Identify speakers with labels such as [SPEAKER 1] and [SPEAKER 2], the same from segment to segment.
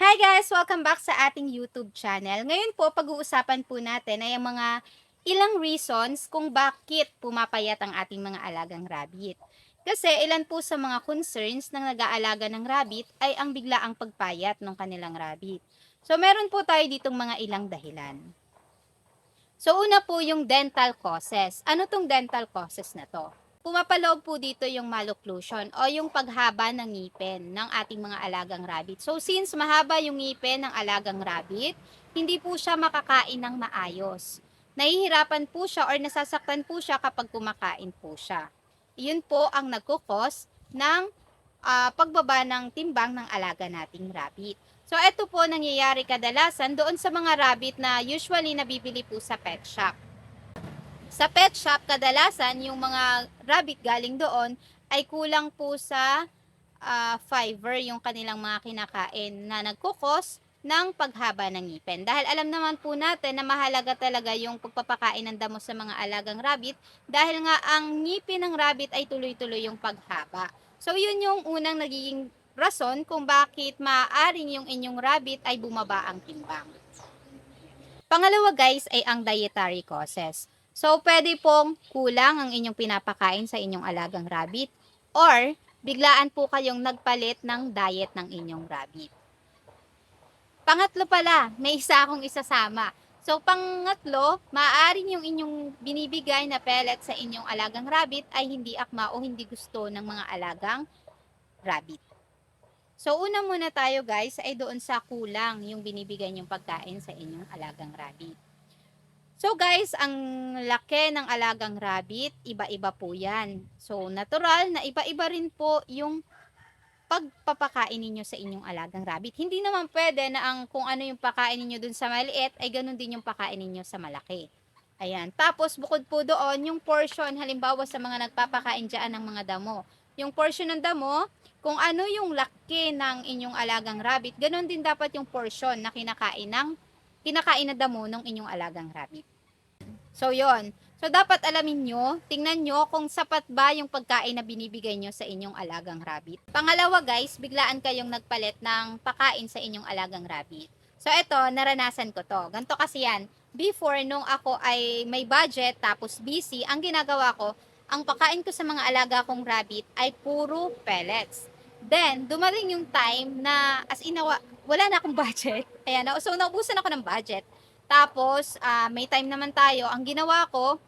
[SPEAKER 1] Hi guys! Welcome back sa ating YouTube channel. Ngayon po, pag-uusapan po natin ay ang mga ilang reasons kung bakit pumapayat ang ating mga alagang rabbit. Kasi ilan po sa mga concerns ng nag-aalaga ng rabbit ay ang biglaang pagpayat ng kanilang rabbit. So meron po tayo ditong mga ilang dahilan. So una po yung dental causes. Ano tong dental causes na to? Pumapaloob po dito yung malocclusion o yung paghaba ng ngipin ng ating mga alagang rabbit. So since mahaba yung ngipin ng alagang rabbit, hindi po siya makakain ng maayos. Nahihirapan po siya or nasasaktan po siya kapag kumakain po siya. Iyon po ang nagkukos ng ah, pagbaba ng timbang ng alaga nating rabbit. So ito po nangyayari kadalasan doon sa mga rabbit na usually nabibili po sa pet shop. Sa pet shop, kadalasan yung mga rabbit galing doon ay kulang po sa ah, fiber yung kanilang mga kinakain na nagkukos ng paghaba ng ngipin. Dahil alam naman po natin na mahalaga talaga yung pagpapakain ng damo sa mga alagang rabbit dahil nga ang ngipin ng rabbit ay tuloy-tuloy yung paghaba. So yun yung unang nagiging rason kung bakit maaaring yung inyong rabbit ay bumaba ang timbang. Pangalawa guys ay ang dietary causes. So, pwede pong kulang ang inyong pinapakain sa inyong alagang rabbit or biglaan po kayong nagpalit ng diet ng inyong rabbit. Pangatlo pala, may isa akong isasama. So, pangatlo, maaaring yung inyong binibigay na pellet sa inyong alagang rabbit ay hindi akma o hindi gusto ng mga alagang rabbit. So, una muna tayo guys ay doon sa kulang yung binibigay niyong pagkain sa inyong alagang rabbit. So guys, ang laki ng alagang rabbit, iba-iba po yan. So natural na iba-iba rin po yung pagpapakain ninyo sa inyong alagang rabbit. Hindi naman pwede na ang kung ano yung pakain ninyo dun sa maliit, ay ganun din yung pakain ninyo sa malaki. Ayan. Tapos bukod po doon, yung portion, halimbawa sa mga nagpapakain dyan ng mga damo. Yung portion ng damo, kung ano yung laki ng inyong alagang rabbit, ganun din dapat yung portion na kinakain ng kinakain na damo ng inyong alagang rabbit. So, yon. So, dapat alamin nyo, tingnan nyo kung sapat ba yung pagkain na binibigay nyo sa inyong alagang rabbit. Pangalawa guys, biglaan kayong nagpalit ng pakain sa inyong alagang rabbit. So, ito, naranasan ko to. Ganto kasi yan. Before, nung ako ay may budget, tapos busy, ang ginagawa ko, ang pakain ko sa mga alaga kong rabbit ay puro pellets. Then, dumating yung time na, as in, wala na akong budget. Ayan, so naubusan ako ng budget. Tapos, ah, may time naman tayo. Ang ginawa ko,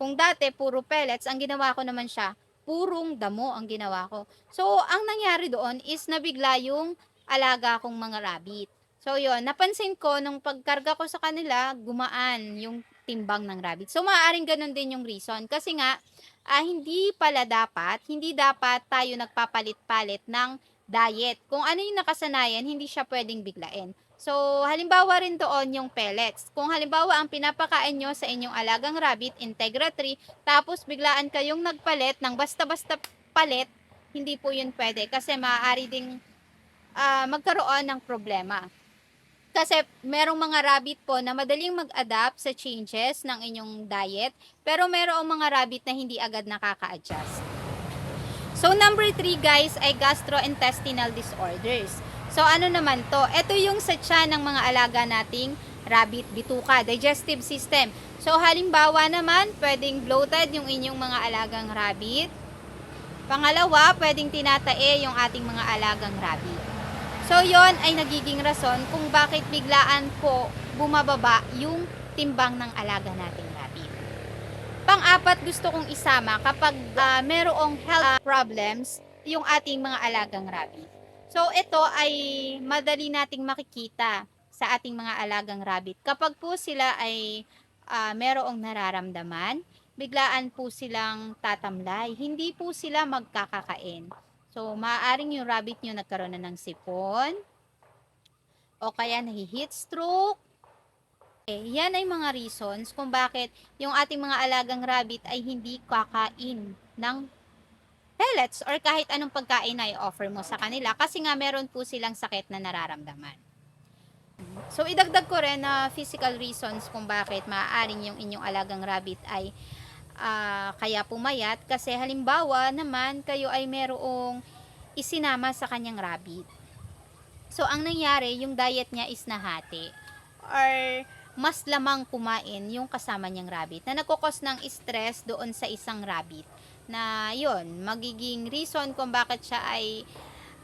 [SPEAKER 1] kung dati puro pellets, ang ginawa ko naman siya, purong damo ang ginawa ko. So, ang nangyari doon is nabigla yung alaga kong mga rabbit. So, yon napansin ko, nung pagkarga ko sa kanila, gumaan yung timbang ng rabbit. So, maaaring ganun din yung reason. Kasi nga, ah, hindi pala dapat, hindi dapat tayo nagpapalit-palit ng diet. Kung ano yung nakasanayan, hindi siya pwedeng biglain. So, halimbawa rin doon yung pellets. Kung halimbawa ang pinapakain nyo sa inyong alagang rabbit, Integra 3, tapos biglaan kayong nagpalit ng basta-basta palit, hindi po yun pwede kasi maaari ding ah, magkaroon ng problema. Kasi merong mga rabbit po na madaling mag-adapt sa changes ng inyong diet, pero merong mga rabbit na hindi agad nakaka-adjust. So number 3 guys ay gastrointestinal disorders. So ano naman to? Ito yung sa tiyan ng mga alaga nating rabbit bituka, digestive system. So halimbawa naman, pwedeng bloated yung inyong mga alagang rabbit. Pangalawa, pwedeng tinatae yung ating mga alagang rabbit. So yon ay nagiging rason kung bakit biglaan po bumababa yung timbang ng alaga rabbit. Pang-apat gusto kong isama kapag ah, merong health problems yung ating mga alagang rabbit. So ito ay madali nating makikita sa ating mga alagang rabbit. Kapag po sila ay ah, merong nararamdaman, biglaan po silang tatamlay. Hindi po sila magkakakain. So, maaaring yung rabbit nyo nagkaroon na ng sipon, o kaya nahi-heat stroke. Yan ay mga reasons kung bakit yung ating mga alagang rabbit ay hindi kakain ng pellets or kahit anong pagkain na i-offer mo sa kanila kasi nga meron po silang sakit na nararamdaman. So, idagdag ko rin na physical reasons kung bakit maaaring yung inyong alagang rabbit ay ah, kaya pumayat kasi halimbawa naman kayo ay merong isinama sa kanyang rabbit. So ang nangyari, yung diet niya is nahati. Or, mas lamang kumain yung kasama niyang rabbit na nagkukos ng stress doon sa isang rabbit na yon magiging reason kung bakit siya ay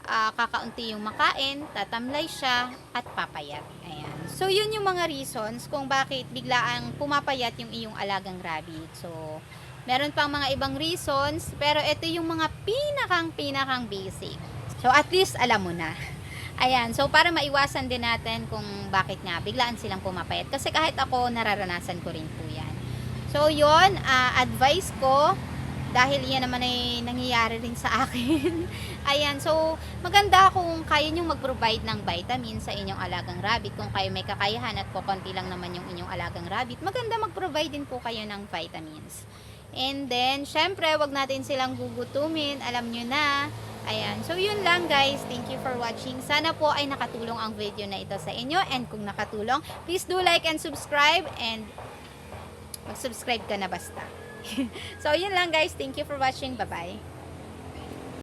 [SPEAKER 1] ah, kakaunti yung makain, tatamlay siya, at papayat. Ayan. So, yun yung mga reasons kung bakit biglaang pumapayat yung iyong alagang rabbit. So, meron pang mga ibang reasons, pero ito yung mga pinakang pinakang basic. So, at least alam mo na. Ayan, so para maiwasan din natin kung bakit nga biglaan silang pumapayat. Kasi kahit ako, nararanasan ko rin po yan. So, yon advice ko, dahil yan naman ay nangyayari rin sa akin. Ayan, so maganda kung kaya nyo mag-provide ng vitamin sa inyong alagang rabbit. Kung kayo may kakayahan at kukunti lang naman yung inyong alagang rabbit, maganda mag-provide din po kayo ng vitamins. And then, syempre, wag natin silang gugutumin. Alam nyo na. Ayan. So, yun lang guys. Thank you for watching. Sana po ay nakatulong ang video na ito sa inyo. And kung nakatulong, please do like and subscribe. And mag-subscribe ka na basta. so, yun lang guys. Thank you for watching. Bye-bye.